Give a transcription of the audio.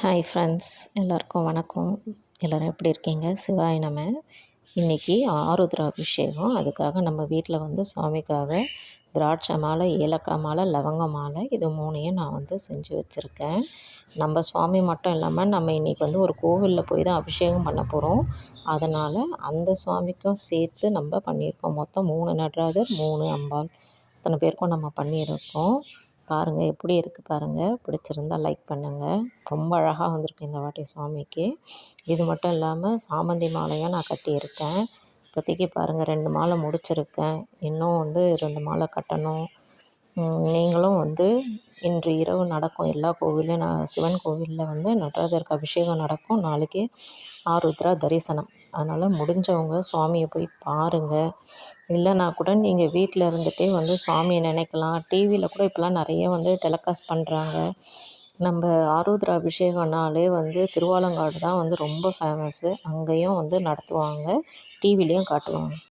Hi friends எல்லாருக்கும் வணக்கம். எல்லோரும் எப்படி இருக்கீங்க? சிவாய் நம்ம இன்றைக்கி ஆருத்ரா அபிஷேகம் அதுக்காக நம்ம வீட்டில் வந்து சுவாமிக்காக திராட்சை மாலை ஏலக்காய் மாலை லவங்க மாலை இது மூணையும் நான் வந்து செஞ்சு வச்சுருக்கேன். நம்ம சுவாமி மட்டும் இல்லாமல் நம்ம இன்றைக்கி வந்து ஒரு கோவிலில் போய் தான் அபிஷேகம் பண்ண போகிறோம் அதனால் அந்த சுவாமிக்கும் சேர்த்து நம்ம பண்ணியிருக்கோம். மொத்தம் மூணு நடராஜர் மூணு அம்பாள். அத்தனை பேருக்கும் நம்ம பண்ணியிருக்கோம். பாருங்கள் எப்படி இருக்குது பாருங்கள் பிடிச்சிருந்தால் லைக் பண்ணுங்கள் ரொம்ப அழகாக வந்திருக்கு இந்த வாட்டி சுவாமிக்கு. இது மட்டும் இல்லாமல் சாமந்தி மாலையும் நான் கட்டியிருக்கேன். இப்போதைக்கு பாருங்கள் ரெண்டு மாலை முடிச்சிருக்கேன். இன்னும் வந்து ரெண்டு மாலை கட்டணும். நீங்களும் வந்து இன்று இரவு நடக்கும் எல்லா கோவிலையும் நான் சிவன் கோவிலில் வந்து நடராஜருக்கு அபிஷேகம் நடக்கும். நாளைக்கு ஆருத்ரா தரிசனம். அதனால் முடிஞ்சவங்க சுவாமியை போய் பாருங்கள் இல்லைனா கூட நீங்கள் வீட்டில் இருந்துகிட்டே வந்து சுவாமியை நினைக்கலாம். டிவியில் கூட இப்போலாம் நிறைய வந்து டெலகாஸ்ட் பண்ணுறாங்க நம்ம ஆருத்ரா அபிஷேகம்னாலே வந்து திருவாலங்காடு தான் வந்து ரொம்ப ஃபேமஸ்ஸு அங்கேயும் வந்து நடத்துவாங்க. டிவிலையும் காட்டுவாங்க.